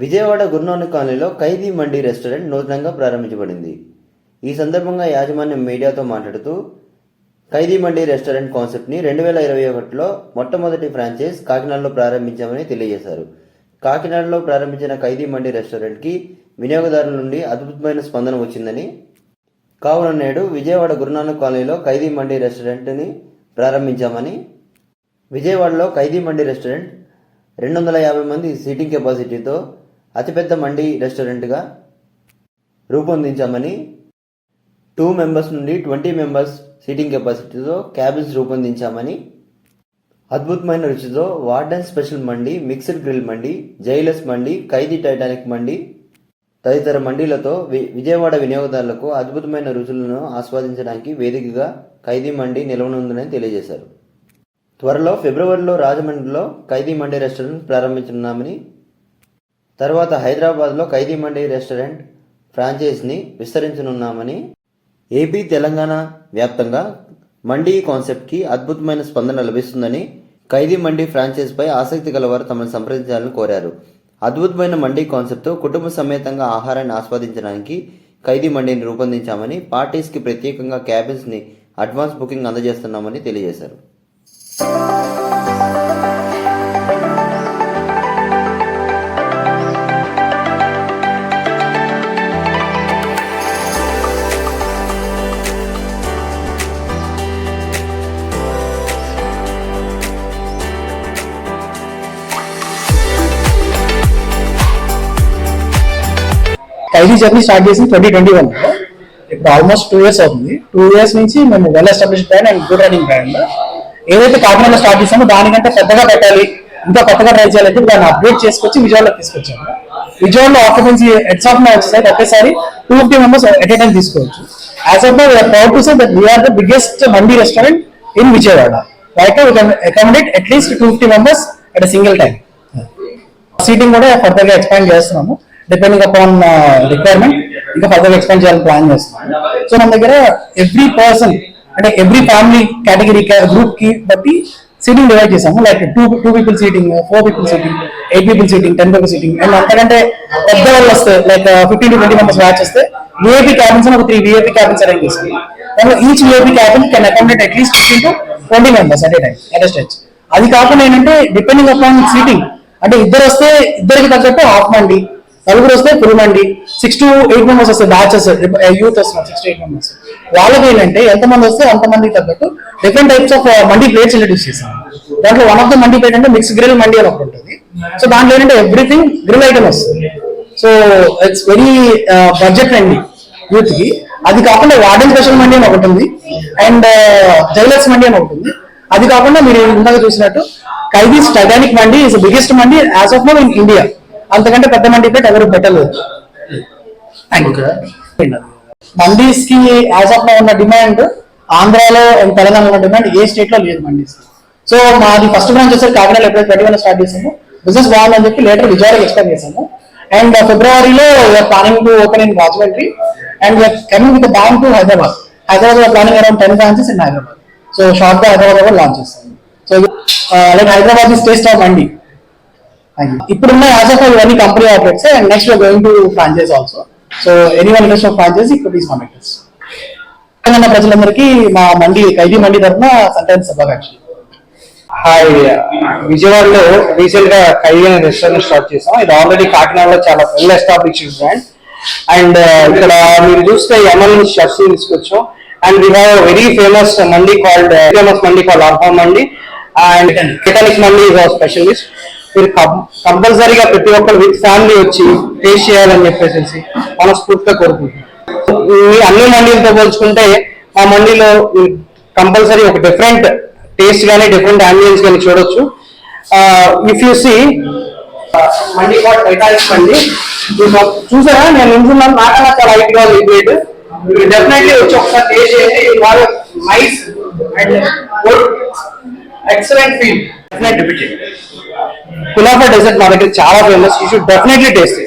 విజయవాడ గురునానక్ కాలనీలో ఖైదీ మండి రెస్టారెంట్ నూతనంగా ప్రారంభించబడింది. ఈ సందర్భంగా యాజమాన్యం మీడియాతో మాట్లాడుతూ ఖైదీ మండి రెస్టారెంట్ కాన్సెప్ట్ని రెండు వేల ఇరవై ఒకటిలో మొట్టమొదటి ఫ్రాంచైజ్ కాకినాడలో ప్రారంభించామని తెలియజేశారు. కాకినాడలో ప్రారంభించిన ఖైదీ మండి రెస్టారెంట్కి వినియోగదారుల నుండి అద్భుతమైన స్పందన వచ్చిందని కావున నేడు విజయవాడ గురునానక్ కాలనీలో ఖైదీ మండి రెస్టారెంట్ని ప్రారంభించామని విజయవాడలో ఖైదీ మండి రెస్టారెంట్ రెండు వందల యాభై మంది సీటింగ్ కెపాసిటీతో అతిపెద్ద మండి రెస్టారెంట్గా రూపొందించామని టూ మెంబర్స్ నుండి ట్వంటీ మెంబర్స్ సీటింగ్ కెపాసిటీతో క్యాబిన్స్ రూపొందించామని అద్భుతమైన రుచితో warden special mandi mixed grill mandi జైలస్ mandi Khaidi Titanic mandi తదితర మండీలతో వి- విజయవాడ వినియోగదారులకు అద్భుతమైన రుచులను ఆస్వాదించడానికి వేదికగా ఖైదీ మండి నిలవనుందని తెలియజేశారు. త్వరలో ఫిబ్రవరిలో రాజమండ్రిలో ఖైదీ మండి రెస్టారెంట్ ప్రారంభించనున్నామని తర్వాత హైదరాబాద్లో ఖైదీ మండి రెస్టారెంట్ ఫ్రాంచైజ్ని విస్తరించనున్నామని ఏపీ తెలంగాణ వ్యాప్తంగా మండీ కాన్సెప్ట్కి అద్భుతమైన స్పందన లభిస్తుందని ఖైదీ మండీ ఫ్రాంచైజ్పై ఆసక్తి గలవారు తమను సంప్రదించాలని కోరారు. అద్భుతమైన మండీ కాన్సెప్ట్తో కుటుంబ సమేతంగా ఆహారాన్ని ఆస్వాదించడానికి ఖైదీ మండీని రూపొందించామని పార్టీస్కి ప్రత్యేకంగా క్యాబిన్స్ని అడ్వాన్స్ బుకింగ్ అందజేస్తున్నామని తెలియజేశారు. ఖైదీ జర్నీ స్టార్ట్ చేసింది ట్వంటీ ట్వంటీ వన్ ఇప్పుడు ఆల్మోస్ట్ టూ ఇయర్స్ అవుతుంది. టూ ఇయర్స్ నుంచి మేము well establish brand and good running brand ఏదైతే కాకినాడలో స్టార్ట్ చేసామో దానికంటే పెద్దగా పెట్టాలి. ఇంకా కొత్తగా ట్రై చేయాలంటే దాన్ని అప్డేట్ చేసుకొచ్చి విజయవాడలో తీసుకొచ్చాము. విజయవాడలో ఆక్యుపెన్సీ హెడ్స్ ఆఫ్ మై వచ్చేసరికి ఒకేసారి two fifty members at a time తీసుకోవచ్చు. As of my we're proud to say that we're the biggest mandi restaurant in Vijayawada right we can accommodate at least two fifty members at single time seating కూడా ఫర్దర్గా expand చేస్తున్నాము. Depending upon requirement ఇంకా ఫర్దర్గా expand చేయాలని plan చేస్తున్నాం. So మన దగ్గర every person అంటే ఎవ్రీ ఫ్యామిలీ కేటగిరీ గ్రూప్కి బట్టి సీటింగ్ డివైడ్ చేసాము like two two people seating four people seating eight people seating ten people seating and అంతకంటే పెద్ద వాళ్ళు వస్తే like fifteen to twenty members match వస్తే విఐపీ క్యాబిన్స్ ఒక త్రీ విఐపీ క్యాబిన్స్ అరేంజ్ చేసాము దాంట్లో each VIP cabin can accommodate at least fifteen to twenty members at a time at stage అది కాకుండా ఏంటంటే డిపెండింగ్ అపాన్ సీటింగ్ అంటే ఇద్దరు వస్తే ఇద్దరికి తగ్గట్టు హాఫ్ మండి నలుగురు వస్తే పులిమండి. Mandi six to eight members వస్తే బ్యాచెస్ యూత్ వస్తున్నారు సిక్స్ టు ఎయిట్ మెంబర్స్ వాళ్ళకి ఏంటంటే ఎంతమంది వస్తే అంతమంది తగ్గట్టు different types of mandi plates introduce చేశాను దాంట్లో one of the mandi plate అంటే మిక్స్ గ్రిల్ మండీ అని ఒకటి ఉంటుంది. సో దాంట్లో ఏంటంటే ఎవ్రీథింగ్ గ్రిల్ ఐటమ్ వస్తుంది. So it's very budget friendly యూత్కి. అది కాకుండా వార్డెన్ స్పెషల్ మండీ అని ఒకటి ఉంది. అండ్ జైలర్స్ మండీ అని ఒకటి ఉంది. అది కాకుండా మీరు ఇందాక చూసినట్టు Khaidi's Titanic mandi is biggest mandi as of no in India అంతకంటే పెద్ద మండీ ప్లేట్ ఎవరు పెట్టలేదు మండీస్కి యాజ్ ఆఫ్ ఉన్న డిమాండ్ ఆంధ్రాలో తెలంగాణలో ఉన్న డిమాండ్ ఏ స్టేట్లో లేదు మండీస్ సో మాది ఫస్ట్ బ్రాంచ్ వచ్చేసి కాకినాడ ఎప్పుడైతే ట్వంటీ వన్ స్టార్ట్ చేసాము బిజినెస్ బాగుందని చెప్పి లేటర్ విజయవాడకి ఎక్స్పెక్ట్ చేసాము అండ్ ఫిబ్రవరిలో planning to open in Rajahmundry and coming with bank to Hyderabad Hyderabad planning around ten branches in Hyderabad so షార్ట్గా హైదరాబాద్ లాంచ్ చేస్తాము so like Hyderabad is taste of mandi ఇప్పుడున్న as of ఇవన్నీ company operates and next going to franchise also so any one interest of franchise ఇక్కడ is contactors Telangana ప్రజలందరికీ మా మండి ఖైదీ మండి తరఫున సంక్రాంతి శుభాకాంక్షలు. Hi విజయవాడలో రీసెంట్గా ఖైదీ అనే రెస్టారెంట్ స్టార్ట్ చేసాం. ఇది ఆల్రెడీ కాకినాడలో చాలా వెల్ ఎస్టాబ్లిష్డ్ బ్రాండ్ అండ్ ఇక్కడ మీరు చూస్తే ఎమ్మెల్యే షెఫ్స్ తీసుకొచ్చాం. And we have very famous mandi called famous mandi called alpha mandi and Titanic mandi is our specialist మీరు కంపల్సరీగా ప్రతి ఒక్కరు విత్ ఫ్యామిలీ వచ్చి టేస్ట్ చేయాలని చెప్పేసి మనస్ఫూర్తిగా కోరుకుంటున్నాం మీ అన్ని మండీలతో పోల్చుకుంటే మా మండీలో కంపల్సరీ ఒక డిఫరెంట్ టేస్ట్ కానీ డిఫరెంట్ అంబియన్స్ కానీ చూడొచ్చు. If you see mandi called Titanic mandi. చూసారా? నేను నించున్నాను నాకన్నా చాలా హైట్గా లిక్విడ్ డెఫినెట్లీ వచ్చి ఒకసారి టేస్ట్ చేయండి. వాళ్ళు nice and good excellent feel definite repeat కులాఫా dessert మా దగ్గర చాలా famous you should definitely taste